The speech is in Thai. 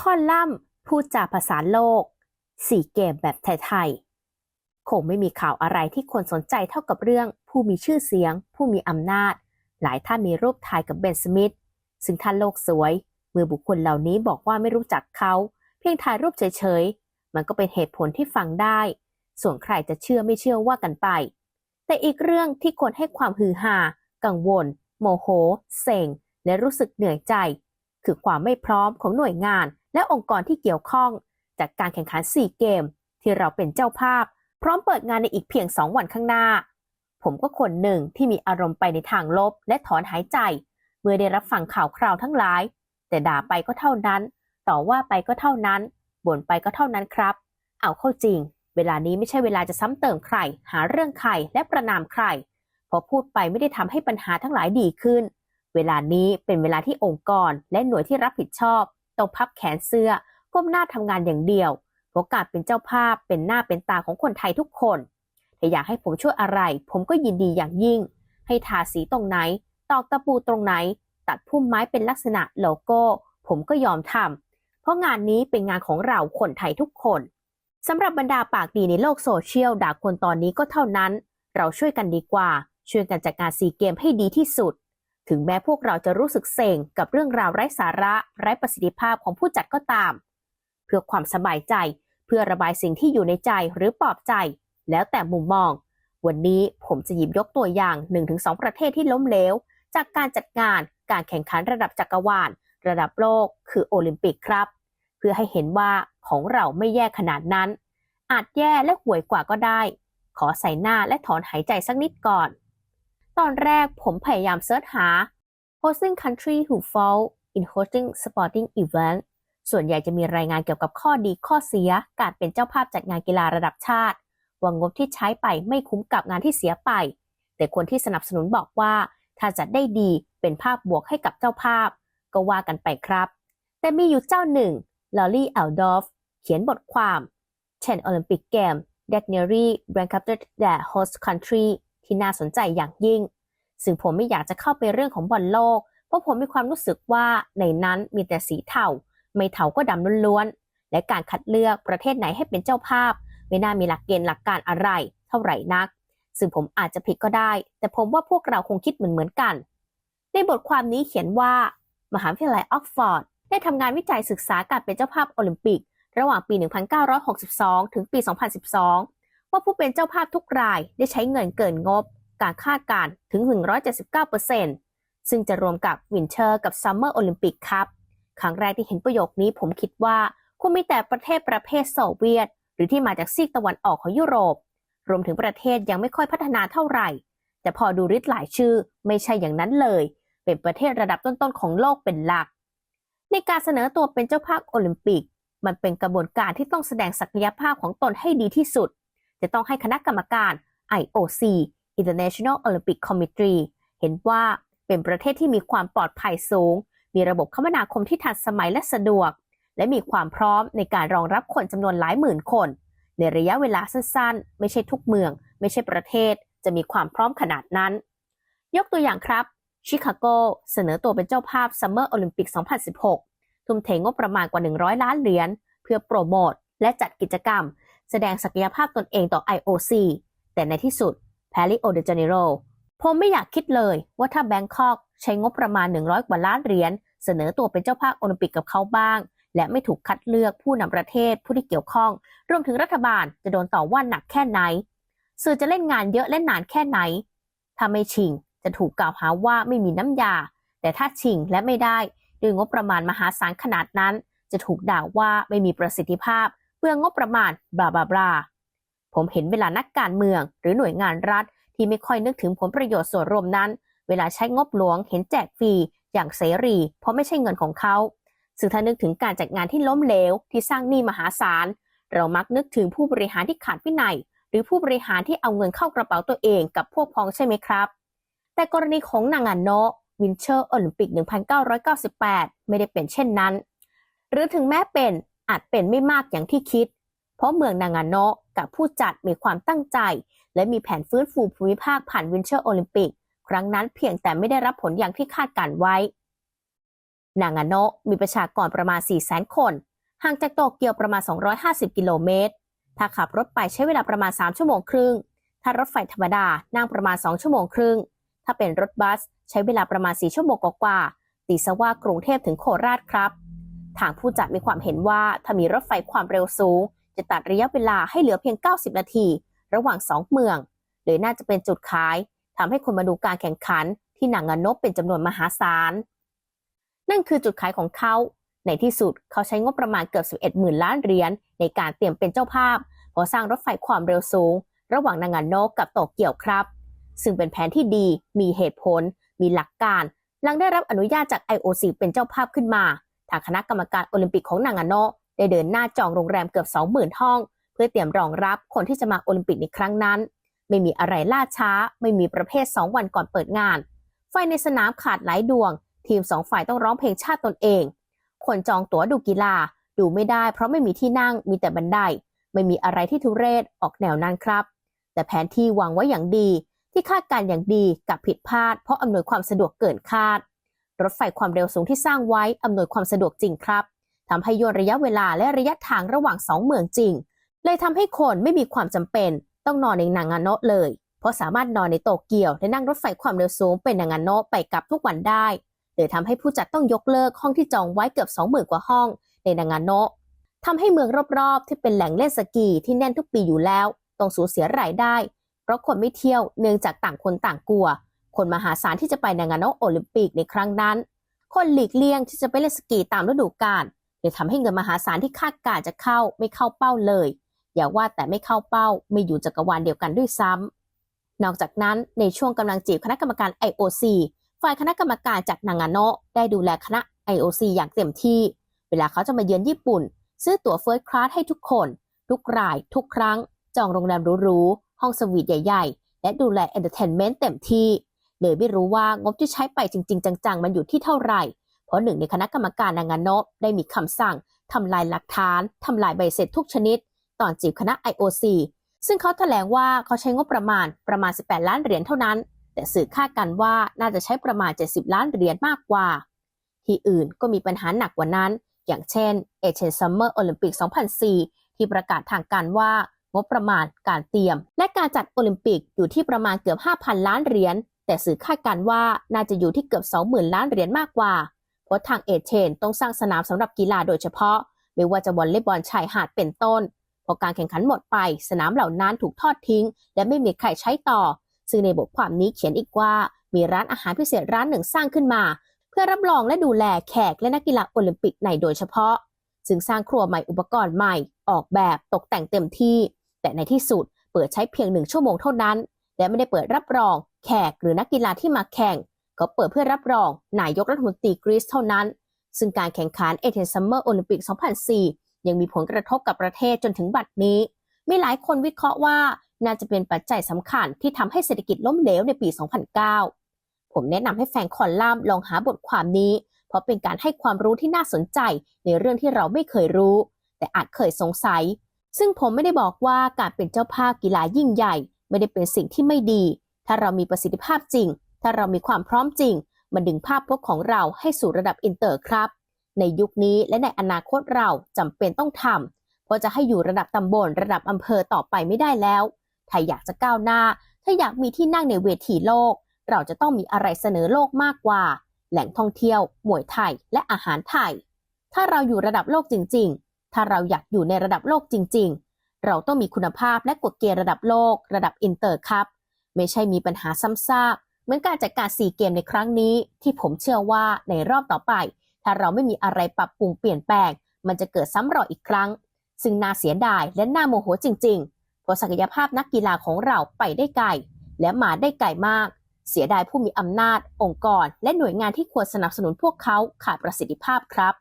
ข้อล่ำพูดจาภาษาโลก สี่เกมแบบไทยๆ คงไม่มีข่าวอะไรที่คนสนใจเท่ากับเรื่อง ผู้มีชื่อเสียง ผู้มีอำนาจ หลายท่านมีรูปถ่ายกับเบนสมิธซึ่งท่านโลกสวย เมื่อบุคคลเหล่านี้บอกว่าไม่รู้จักเขา เพียงถ่ายรูปเฉยๆ มันก็เป็นเหตุผลที่ฟังได้ ส่วนใครจะเชื่อไม่เชื่อว่ากันไป แต่อีกเรื่องที่คนให้ความฮือฮากังวล โมโห เซ็งและรู้สึกเหนื่อยใจ คือความไม่พร้อมของหน่วยงาน และองค์กรที่เกี่ยวข้องจากการแข่งขัน 4 เกม ที่เราเป็นเจ้าภาพ พร้อมเปิดงานในอีกเพียง 2 วันข้างหน้า ผมก็คนหนึ่งที่มีอารมณ์ไปในทางลบและถอนหายใจ เมื่อได้รับฟังข่าวคราวทั้งหลาย แต่ด่าไปก็เท่านั้น ต่อว่าไปก็เท่านั้น บ่นไปก็เท่านั้นครับ เอาเข้าจริง เวลานี้ไม่ใช่เวลาจะซ้ำเติมใคร หาเรื่องใครและประนามใครพอพูดไปไม่ได้ทำให้ปัญหาทั้งหลายดีขึ้น เวลานี้เป็นเวลาที่องค์กรและหน่วยที่รับผิดชอบ ต้องพับแขนเสื้อก้มหน้าทำงานอย่างเดียวเพราะการเป็นเจ้าภาพเป็นหน้าเป็นตาของคนไทยทุกคนถ้าอยากให้ผมช่วยอะไร ผมก็ยินดีอย่างยิ่ง ให้ทาสีตรงไหน ตอกตะปูตรงไหน ตัดพุ่มไม้เป็นลักษณะโลโก้ ผมก็ยอมทำเพราะงานนี้เป็นงานของเราคนไทยทุกคนสำหรับบรรดาปากดีในโลกโซเชียลด่าคนตอนนี้ก็เท่านั้น เราช่วยกันดีกว่า ช่วยกันจัดการซีเกมให้ดีที่สุด ถึงแม้พวกเราจะรู้สึกเซ็งกับเรื่องราวไร้สาระไร้ประสิทธิภาพของผู้จัดก็ตาม เพื่อความสบายใจเพื่อระบายสิ่งที่อยู่ในใจหรือปลอบใจ แล้วแต่มุมมอง วันนี้ผมจะหยิบยกตัวอย่าง 1-2 ประเทศที่ล้มเหลว จากการจัดงานการแข่งขันระดับจักรวาล ระดับโลก คือโอลิมปิกครับ เพื่อให้เห็นว่าของเราไม่แย่ขนาดนั้น อาจแย่และห่วยกว่าก็ได้ ขอใส่หน้าและถอนหายใจสักนิดก่อน ตอนแรกผมพยายามเสิร์ชหา hosting country who fall in hosting sporting event ส่วนใหญ่จะมีรายงานเกี่ยวกับข้อดีข้อเสีย การเป็นเจ้าภาพจัดงานกีฬาระดับชาติ ว่างบที่ใช้ไปไม่คุ้มกับงานที่เสียไป แต่คนที่สนับสนุนบอกว่า ถ้าจัดได้ดีเป็นภาพบวกให้กับเจ้าภาพ ก็ว่ากันไปครับ แต่มีอยู่เจ้าหนึ่งลอรี่อัลดอฟเขียนบทความ 10 Olympic Game that nearly bankrupted the host country ที่น่าสนใจอย่างยิ่ง ซึ่งผมไม่อยากจะเข้าไปเรื่องของบอลโลก เพราะผมมีความรู้สึกว่าในนั้นมีแต่สีเทาไม่เทาก็ดำล้วนๆ และการคัดเลือกประเทศไหนให้เป็นเจ้าภาพ ไม่น่ามีหลักเกณฑ์หลักการอะไร เท่าไหร่นัก ซึ่งผมอาจจะผิดก็ได้ แต่ผมว่าพวกเราคงคิดเหมือนเหมือนกัน ในบทความนี้เขียนว่า มหาวิทยาลัยออกฟอร์ดได้ทำงานวิจัยศึกษาการเป็นเจ้าภาพโอลิมปิก ระหว่างปี 1962 ถึงปี 2012 ว่าผู้เป็นเจ้าภาพทุกรายได้ใช้เงินเกินงบ การคาดการณ์ถึง 179%ซึ่งจะรวมกับวินเทอร์กับซัมเมอร์โอลิมปิกครับ ครั้งแรกที่เห็นประโยคนี้ผมคิดว่าคงมีแต่ประเทศประเภทโซเวียต หรือที่มาจากซีกตะวันออกของยุโรป รวมถึงประเทศยังไม่ค่อยพัฒนาเท่าไหร่ แต่พอดูริดหลายชื่อไม่ใช่อย่างนั้นเลย เป็นประเทศระดับต้นๆของโลกเป็นหลัก ในการเสนอตัวเป็นเจ้าภาพโอลิมปิก มันเป็นกระบวนการที่ต้องแสดงศักยภาพของตนให้ดีที่สุด จะต้องให้คณะกรรมการ IOC International Olympic Committee เห็นว่าเป็นประเทศที่มีความปลอดภัยสูง มีระบบคมนาคมที่ทันสมัยและสะดวก และมีความพร้อมในการรองรับคนจำนวนหลายหมื่นคน ในระยะเวลาสั้นๆ ไม่ใช่ทุกเมือง ไม่ใช่ประเทศ จะมีความพร้อมขนาดนั้น ยกตัวอย่างครับ ชิคาโกเสนอตัวเป็นเจ้าภาพซัมเมอร์โอลิมปิก 2016 ทุ่มเทงบประมาณกว่า 100 ล้านเหรียญเพื่อโปรโมทและจัดกิจกรรม แสดงศักยภาพตนเองต่อ IOC แต่ในที่สุด p a r i o de Janeiro ผมไม่อยากคิดเลยว่าถ้าแบงคอกใช้งบประมาณ 100 กว่าล้านเหรียญเสนอตัวเป็นเจ้าภาพโอลิมปิกกับเขาบ้าง และไม่ถูกคัดเลือกผู้นำประเทศผู้ที่เกี่ยวข้อง รวมถึงรัฐบาลจะโดนต่อว่าหนักแค่ไหน สื่อจะเล่นงานเยอะและนานแค่ไหน ถ้าไม่ชิงจะถูกกล่าวหาว่าไม่มีน้ำยา แต่ถ้าชิงและไม่ได้ด้วยงบประมาณมหาศาลขนาดนั้น จะถูกด่าว่าไม่มีประสิทธิภาพ เปลืองงบประมาณบลาบลาบลาผมเห็นเวลานักการเมือง หรือหน่วยงานรัฐ ที่ไม่ค่อยนึกถึงผลประโยชน์ส่วนรวมนั้น เวลาใช้งบหลวงเห็นแจกฟรีอย่างเสรี เพราะไม่ใช่เงินของเขาซึ่งถ้านึกถึงการจัดงานที่ล้มเหลวที่สร้างหนี้มหาศาล เรามักนึกถึงผู้บริหารที่ขาดวินัย หรือผู้บริหารที่เอาเงินเข้ากระเป๋าตัวเองกับพวกพ้องใช่ไหมครับ แต่กรณีของนางานโนวินเชอร์โอลิมปิก 1998 ไม่ได้เป็นเช่นนั้น หรือถึงแม้เป็น อาจเป็นไม่มากอย่างที่คิด เพราะเมืองนางาโนะกับผู้จัดมีความตั้งใจ และมีแผนฟื้นฟูภูมิภาคผ่านวินเชอร์โอลิมปิก ครั้งนั้นเพียงแต่ไม่ได้รับผลอย่างที่คาดการไว้ นางาโนะมีประชากรประมาณ 4 0 0 0 0 คน ห่างจากโตเกียวประมาณ 250 กิโลเมตร ถ้าขับรถไปใช้เวลาประมาณ 3 ชั่วโมงครึ่ง ถ้ารถไฟธรรมดานั่งประมาณ 2 ชั่วโมงครึ่ง ถ้าเป็นรถบัสใช้เวลาประมาณ 4 ชั่วโมงกว่าตีซะว่ากรุงเทพถึงโคราชครับ ทางผู้จัดมีความเห็นว่าถ้ามีรถไฟความเร็วสูง จะตัดระยะเวลาให้เหลือเพียง 90 นาที ระหว่าง 2 เมืองเลยน่าจะเป็นจุดขายทำให้คนมาดูการแข่งขันที่หนังงานนบเป็นจำนวนมหาศาล นั่นคือจุดขายของเขา ในที่สุดเขาใช้งบประมาณเกือบ 11 หมื่นล้านเหรียญในการเตรียมเป็นเจ้าภาพพอสร้างรถไฟความเร็วสูง ระหว่างนางานโนกับโตเกียวครับ ซึ่งเป็นแผนที่ดี มีเหตุผล มีหลักการ หลังได้รับอนุญาตจาก IOC เป็นเจ้าภาพขึ้นมา ทางคณะกรรมการโอลิมปิกของนางาโนได้เดินหน้าจองโรงแรมเกือบ 20,000 ห้อง เพื่อเตรียมรองรับคนที่จะมาโอลิมปิกในครั้งนั้น ไม่มีอะไรล่าช้า ไม่มีประเภท 2 วันก่อนเปิดงาน ไฟในสนามขาดหลายดวง ทีมสองฝ่ายต้องร้องเพลงชาติตนเอง คนจองตั๋วดูกีฬา ดูไม่ได้ เพราะไม่มีที่นั่งมีแต่บันได ไม่มีอะไรที่ทุเรศออกแนวนั้นครับ แต่แผนที่วางไว้อย่างดีที่คาดการอย่างดีกับผิดพลาด เพราะอำนวยความสะดวกเกินคาด รถไฟความเร็วสูงที่สร้างไว้อำนวยความสะดวกจริงครับทำให้ย่นระยะเวลาและระยะทางระหว่างสองเมืองจริง เลยทำให้คนไม่มีความจำเป็น ต้องนอนในนางาโนะเลย เพราะสามารถนอนในโตเกียวและนั่งรถไฟความเร็วสูงเป็นนางาโนะไปกลับทุกวันได้เลยทำให้ผู้จัดต้องยกเลิกห้องที่จองไว้เกือบ20,000กว่าห้อง ในนางาโนะทำให้เมืองรอบๆ ที่เป็นแหล่งเล่นสกีที่แน่นทุกปีอยู่แล้วต้องสูญเสียรายได้ เพราะคนไม่เที่ยวเนื่องจากต่างคนต่างกลัว คนมหาศาลที่จะไปนางาโนโอลิมปิกในครั้งนั้น คนหลีกเลี่ยงที่จะไปเล่นสกีตามฤดูกาลเลยทำให้เงินมหาศาลที่คาดการจะเข้าไม่เข้าเป้าเลย อย่าว่าแต่ไม่เข้าเป้าไม่อยู่จักรวาลเดียวกันด้วยซ้ำนอกจากนั้นในช่วงกำลังจีบคณะกรรมการ IOC ฝ่ายคณะกรรมการจากนางาโนะได้ดูแลคณะ IOC อย่างเต็มที่ เวลาเขาจะมาเยือนญี่ปุ่น ซื้อตั๋วเฟิร์สคลาสให้ทุกคน ทุกราย ทุกครั้ง จองโรงแรมหรูๆห้องสวีทใหญ่ ๆ และดูแลเอนเตอร์เทนเมนต์เต็มที่ เลยไม่รู้ว่างบที่ใช้ไปจริง ๆ จังๆ มันอยู่ที่เท่าไหร่ เพราะหนึ่งในคณะกรรมการนางานะได้มีคำสั่งทำลายหลักฐานทำลายใบเสร็จทุกชนิด ตอนจีบคณะ IOC ซึ่งเขาแถลงว่าเขาใช้งบประมาณประมาณ 18 ล้านเหรียญเท่านั้น แต่สื่อคาดกันว่าน่าจะใช้ประมาณ 70 ล้านเหรียญมากกว่า ที่อื่นก็มีปัญหาหนักกว่านั้น อย่างเช่นเอเชียนซัมเมอร์โอลิมปิก 2004 ที่ประกาศทางการว่างบประมาณการเตรียม และการจัดโอลิมปิกอยู่ที่ประมาณเกือบ 5,000 ล้านเหรียญ แต่สื่อคาดการว่าน่าจะอยู่ที่เกือบ 20,000 ล้านเหรียญมากกว่า เพราะทางเอเชนต้องสร้างสนามสำหรับกีฬาโดยเฉพาะ ไม่ว่าจะวอลเลย์บอลชายหาดเป็นต้น พอการแข่งขันหมดไป สนามเหล่านั้นถูกทอดทิ้ง และไม่มีใครใช้ต่อ ซึ่งในบทความนี้เขียนอีกว่า มีร้านอาหารพิเศษร้านหนึ่งสร้างขึ้นมา เพื่อรับรองและดูแลแขกและนักกีฬาโอลิมปิกในโดยเฉพาะ ซึ่งสร้างครัวใหม่อุปกรณ์ใหม่ ออกแบบตกแต่งเต็มที่ แต่ในที่สุดเปิดใช้เพียงหนึ่งชั่วโมงเท่านั้น และไม่ได้เปิดรับรอง แขกหรือนักกีฬาที่มาแข่ง เขาเปิดเพื่อรับรองนายกรัฐมนตรีกรีซเท่านั้น ซึ่งการแข่งขันเอเธนซัมเมอร์โอลิมปิก 2004 ยังมีผลกระทบกับประเทศจนถึงบัดนี้ มีหลายคนวิเคราะห์ว่าน่าจะเป็นปัจจัยสำคัญที่ทำให้เศรษฐกิจล้มเหลวในปี 2009 ผมแนะนำให้แฟนคอลัมลองหาบทความนี้ เพราะเป็นการให้ความรู้ที่น่าสนใจในเรื่องที่เราไม่เคยรู้ แต่อาจเคยสงสัย ซึ่งผมไม่ได้บอกว่าการเป็นเจ้าภาพกีฬายิ่งใหญ่ ไม่ได้เป็นสิ่งที่ไม่ดี ถ้าเรามีประสิทธิภาพจริง ถ้าเรามีความพร้อมจริง มันดึงภาพพจน์ของเราให้สู่ระดับอินเตอร์ครับ ในยุคนี้และในอนาคตเราจำเป็นต้องทำเพราะจะให้อยู่ระดับตำบลระดับอำเภอต่อไปไม่ได้แล้วถ้าอยากจะก้าวหน้า ถ้าอยากมีที่นั่งในเวทีโลก เราจะต้องมีอะไรเสนอโลกมากกว่า แหล่งท่องเที่ยวมวยไทย และอาหารไทย ถ้าเราอยู่ระดับโลกจริง ๆ ถ้าเราอยากอยู่ในระดับโลกจริง ๆ เราต้องมีคุณภาพและกฎเกณฑ์ระดับโลก ระดับอินเตอร์ครับ ไม่ใช่มีปัญหาซ้ำซากเหมือนการจัดการซีเกมในครั้งนี้ ที่ผมเชื่อว่าในรอบต่อไป ถ้าเราไม่มีอะไรปรับปรุงเปลี่ยนแปลง มันจะเกิดซ้ำรอยอีกครั้ง ซึ่งน่าเสียดายและน่าโมโหจริงๆเพราะศักยภาพนักกีฬาของเราไปได้ไกล และมาได้ไกลมาก เสียดายผู้มีอำนาจ องค์กร และหน่วยงานที่ควรสนับสนุนพวกเขาขาดประสิทธิภาพครับ